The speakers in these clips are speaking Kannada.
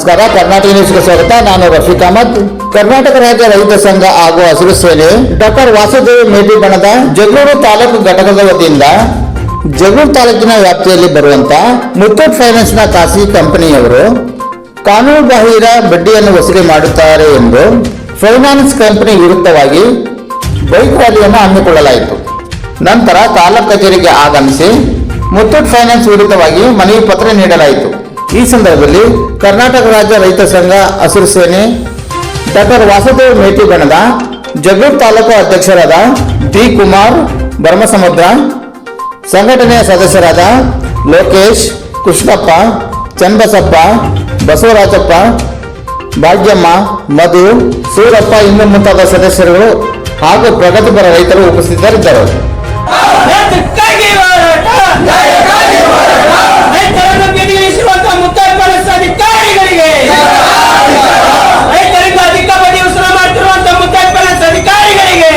ನಮಸ್ಕಾರ. ಕರ್ನಾಟಕ ನ್ಯೂಸ್ಗೆ ಸ್ವಾಗತ. ನಾನು ರಫೀಕ್ ಅಹಮದ್. ಕರ್ನಾಟಕ ರಾಜ್ಯ ರೈತ ಸಂಘ ಹಾಗೂ ಹಸಿರು ಸೇನೆ, ಡಾಕ್ಟರ್ ವಾಸುದೇವ ಮೇಟಿ ಬಣದ ಜಗಳೂರು ತಾಲೂಕು ಘಟಕದ ವತಿಯಿಂದ ಜಗಳೂರು ತಾಲೂಕಿನ ವ್ಯಾಪ್ತಿಯಲ್ಲಿ ಬರುವಂತ ಮುತ್ತೂಟ್ ಫೈನಾನ್ಸ್ನ ಖಾಸಗಿ ಕಂಪನಿಯವರು ಕಾನೂನು ಬಾಹಿರ ಬಡ್ಡಿಯನ್ನು ವಸೂಲಿ ಮಾಡುತ್ತಾರೆ ಎಂದು ಫೈನಾನ್ಸ್ ಕಂಪನಿ ವಿರುದ್ಧವಾಗಿ ಬೈಕ್ ರ್ಯಾಲಿಯನ್ನು ಹಮ್ಮಿಕೊಳ್ಳಲಾಯಿತು. ನಂತರ ತಾಲೂಕು ಕಚೇರಿಗೆ ಆಗಮಿಸಿ ಮುತ್ತೂಟ್ ಫೈನಾನ್ಸ್ ವಿರುದ್ಧವಾಗಿ ಮನವಿ ಪತ್ರ ನೀಡಲಾಯಿತು. ಈ ಸಂದರ್ಭದಲ್ಲಿ ಕರ್ನಾಟಕ ರಾಜ್ಯ ರೈತ ಸಂಘ ಹಸಿರು ಸೇನೆ ಡಾಕ್ಟರ್ ವಾಸುದೇವ್ ಮೇಟಿ ಬಣದ ಜಗಳೂರು ತಾಲೂಕು ಅಧ್ಯಕ್ಷರಾದ ಡಿ ಕುಮಾರ್ ಭರಮಸಮುದ್ರ ಸಂಘಟನೆಯ ಸದಸ್ಯರಾದ ಲೋಕೇಶ್ ಕೃಷ್ಣಪ್ಪ ಚನ್ನಬಸಪ್ಪ ಬಸವರಾಜಪ್ಪ ಭಾಗ್ಯಮ್ಮ ಮಧು ಸೂರಪ್ಪ ಇನ್ನು ಮುಂತಾದ ಸದಸ್ಯರುಗಳು ಹಾಗೂ ಪ್ರಗತಿಪರ ರೈತರು ಉಪಸ್ಥಿತರಿದ್ದರು ರೈತಕ್ಕಾಗಿ ಹೋರಾಟ ರೈತರನ್ನು ಬೀದಿಗಿಳಿಸಿರುವಂತಹ ಮುತ್ತೈಪರಸ ಅಧಿಕಾರಿಗಳಿಗೆ ರೈತರಿಂದ ಅಧಿಕ ಬಡ್ಡಿ ವಸೂಲು ಮಾಡ್ತಿರುವಂತಹ ಮುತ್ತೈಪರಸ ಅಧಿಕಾರಿಗಳಿಗೆ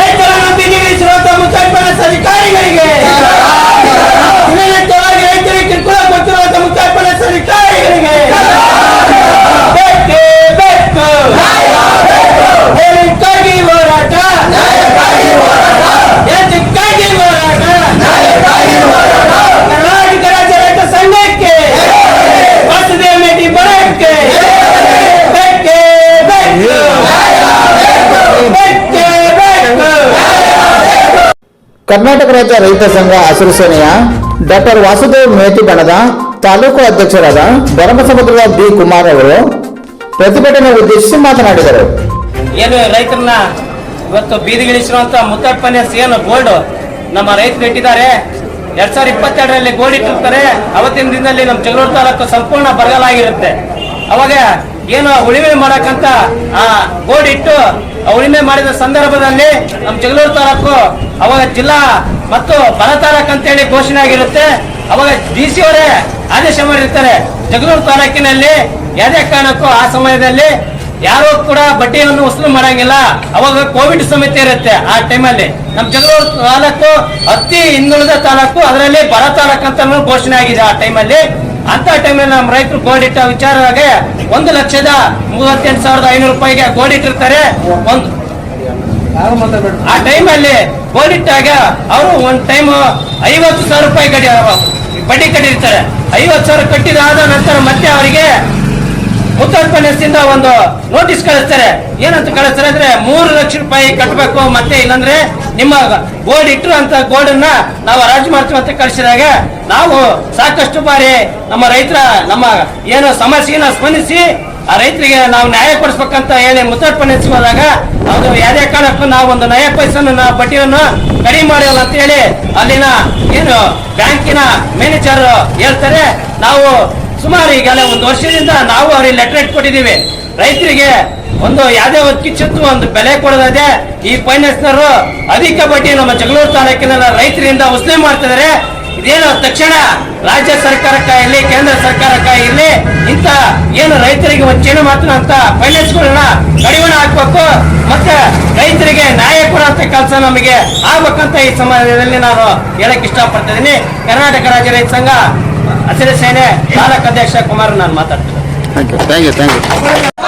ರೈತರನ್ನು ಬೀದಿಗಿಳಿಸಿರುವಂತಹ ಮುತ್ತೈಪರಸ ಅಧಿಕಾರಿಗಳಿಗೆ ದಿನನಿತ್ಯವಾಗಿ ರೈತರಿಗೆ ಕಿರುಕುಳ ಕೊಡ್ತಿರುವಂತಹ ಮುತ್ತೈಪರಸ ಅಧಿಕಾರಿಗಳಿಗೆ ಬೇಕೇ ಬೇಕು ರೈತಕ್ಕಾಗಿ ಹೋರಾಟ ಎದಕ್ಕಾಗಿ ಹೋರಾಟ ಕರ್ನಾಟಕ ರಾಜ್ಯ ರೈತ ಸಂಘಕ್ಕೆ ವಾಸುದೇವ ಮೇಟಿ ಬರಕ್ಕೆ ಬೇಕೇ ಬೇಕು ಬೇಕೇ ಬೇಕು ಕರ್ನಾಟಕ ರಾಜ್ಯ ರೈತ ಸಂಘ ಹಸಿರು ಸೇನೆಯ ಡಾಕ್ಟರ್ ವಾಸುದೇವ್ ಮೇಟಿ ಬಣದ ತಾಲೂಕು ಅಧ್ಯಕ್ಷರಾದ ಭರಮಸಮುದ್ರದ ಬಿ ಕುಮಾರ್ ಅವರು ಪ್ರತಿಭಟನೆ ಉದ್ದೇಶಿಸಿ ಮಾತನಾಡಿದರು. ಏನು ರೈತರನ್ನ ಇವತ್ತು ಬೀದಿಗಿಳಿಸಿರುವಂತ ಮುತ್ತಪ್ಪ ಏನು ಗೋಲ್ಡ್ ನಮ್ಮ ರೈತರು ಇಟ್ಟಿದ್ದಾರೆ. ಎರಡ್ ಸಾವಿರದ ಇಪ್ಪತ್ತೆರಡರಲ್ಲಿ ಗೋಲ್ಡ್ ಇಟ್ಟಿರ್ತಾರೆ. ಅವತ್ತಿನ ದಿನದಲ್ಲಿ ನಮ್ಮ ಜಗಳೂರು ತಾಲೂಕು ಸಂಪೂರ್ಣ ಬರಗಾಲ ಆಗಿರುತ್ತೆ ಅವಾಗ ಏನು ಉಳಿಮೆ ಮಾಡಕ್ಕಂತ ಆ ಬೋರ್ಡ್ ಉಳಿಮೆ ಮಾಡಿದ ಸಂದರ್ಭದಲ್ಲಿ ನಮ್ಮ ಜಗಳೂರು ತಾಲೂಕು, ಅವಾಗ ಜಿಲ್ಲಾ ಮತ್ತು ಬರ ತಾಲೂಕು ಅಂತೇಳಿ ಘೋಷಣೆ ಆಗಿರುತ್ತೆ. ಅವಾಗ ಡಿ ಸಿ ಅವರೇ ಆದೇಶ ಮಾಡಿರ್ತಾರೆ. ಜಗಳೂರು ತಾಲೂಕಿನಲ್ಲಿ ಯಾವುದೇ ಕಾರಣಕ್ಕೂ ಆ ಸಮಯದಲ್ಲಿ ಯಾರು ಕೂಡ ಬಡ್ಡಿಯನ್ನು ವಸೂಲು ಮಾಡಂಗಿಲ್ಲ. ಅವಾಗ ಕೋವಿಡ್ ಸಮಿತಿ ಇರುತ್ತೆ ಆ ಟೈಮಲ್ಲಿ. ನಮ್ಮ ಜಗಳೂರು ತಾಲೂಕು ಅತಿ ಹಿಂದುಳಿದ ತಾಲೂಕು, ಅದರಲ್ಲಿ ಬರ ತಾಲೂಕು ಅಂತ ಘೋಷಣೆ ಆಗಿದೆ ಆ ಟೈಮಲ್ಲಿ. ಅಂತ ಟೈಮಲ್ಲಿ ನಮ್ಮ ರೈತರು ಗೋಲ್ಡ್ ವಿಚಾರವಾಗಿ ಒಂದು ಲಕ್ಷದ ಮೂವತ್ತೆಂಟು ಸಾವಿರದ ಐನೂರು ರೂಪಾಯಿಗೆ ಗೋಲ್ಡ್ ಇಟ್ಟಿರ್ತಾರೆ. ಒಂದು ಆ ಟೈಮಲ್ಲಿ ಗೋಲ್ಡ್ ಇಟ್ಟಾಗ ಅವರು ಒಂದು ಟೈಮ್ ಐವತ್ತು ಸಾವಿರ ರೂಪಾಯಿ ಕಟ್ಟಿ ಬಡ್ಡಿ ಕಟ್ಟಿರ್ತಾರೆ. ಐವತ್ತು ಸಾವಿರ ಕಟ್ಟಿದಾದ ನಂತರ ಮತ್ತೆ ಅವರಿಗೆ ಉತ್ತರ ಪ್ರದೇಶದಿಂದ ಒಂದು ನೋಟಿಸ್ ಕಳಿಸ್ತಾರೆ. ಏನಂತ ಕಳಿಸ್ತಾರೆ ಅಂದ್ರೆ ಮೂರು ಲಕ್ಷ ರೂಪಾಯಿ ಕಟ್ಟಬೇಕು ಮತ್ತೆ ಇಲ್ಲಾಂದ್ರೆ ನಿಮ್ಮ ಗೋಲ್ಡ್ ಇಟ್ಟರು ಅಂತ ಗೋಲ್ಡ್ ಅನ್ನ ನಾವು ರಾಜ್ ಮಾಡ್ತೀವಿ ಅಂತ ಕಳಿಸಿದಾಗ ನಾವು ಸಾಕಷ್ಟು ಬಾರಿ ನಮ್ಮ ರೈತರ ನಮ್ಮ ಏನು ಸಮಸ್ಯೆನ ಸ್ಪಂದಿಸಿ ಆ ರೈತರಿಗೆ ನಾವು ನ್ಯಾಯ ಕೊಡಿಸ್ಬೇಕಂತ ಹೇಳಿ ಮುತ್ತರ್ಪಣೆ ಹೋದಾಗ ಅದು ಯಾವುದೇ ಕಾರಣಕ್ಕೂ ನಾವು ಒಂದು ನಯ ಪೈಸನ್ನು ನಾವು ಬಡ್ಡಿಯನ್ನು ಕಡಿಮೆ ಮಾಡಿಲ್ಲ ಅಂತ ಹೇಳಿ ಅಲ್ಲಿನ ಏನು ಬ್ಯಾಂಕಿನ ಮ್ಯಾನೇಜರ್ ಹೇಳ್ತಾರೆ. ನಾವು ಸುಮಾರು ಈಗಲೇ ಒಂದು ವರ್ಷದಿಂದ ನಾವು ಅವ್ರಿಗೆ ಲೆಟರ್ ಇಟ್ಕೊಟ್ಟಿದ್ದೀವಿ. ರೈತರಿಗೆ ಒಂದು ಯಾವುದೇ ಒಂದು ಕಿಚ್ಚತ್ತು, ಒಂದು ಬೆಲೆ ಕೊಡೋದೇ ಈ ಫೈನಾನ್ಸ್ನವರು ಅಧಿಕ ಬಡ್ಡಿ ನಮ್ಮ ಜಗಳೂರು ತಾಲೂಕಿನ ರೈತರಿಂದ ವಸೂಲಿ ಮಾಡ್ತಿದ್ದಾರೆ ಇದೇನು ತಕ್ಷಣ ರಾಜ್ಯ ಸರ್ಕಾರಕ್ಕಾಗಲಿ ಕೇಂದ್ರ ಸರ್ಕಾರಕ್ಕಾಗಿರಲಿ ಇಂಥ ಏನು ರೈತರಿಗೆ ಒಂದು ಮಾತ್ರ ಅಂತ ಫೈನಾನ್ಸ್ಗಳನ್ನ ಕಡಿವಾಣ ಹಾಕ್ಬೇಕು, ಮತ್ತೆ ರೈತರಿಗೆ ನ್ಯಾಯ ಕೊಡುವಂತ ಕೆಲಸ ನಮಗೆ ಆಗ್ಬೇಕಂತ ಈ ಸಮಾಜದಲ್ಲಿ ನಾನು ಹೇಳಕ್ ಇಷ್ಟಪಡ್ತಾ ಇದ್ದೀನಿ. ಕರ್ನಾಟಕ ರಾಜ್ಯ ರೈತ ಸಂಘ ಹಸಿರು ಸೇನೆ ತಾಲೂಕು ಅಧ್ಯಕ್ಷ ಕುಮಾರ್ ನಾನು ಮಾತಾಡ್ತೀನಿ. Thank you thank you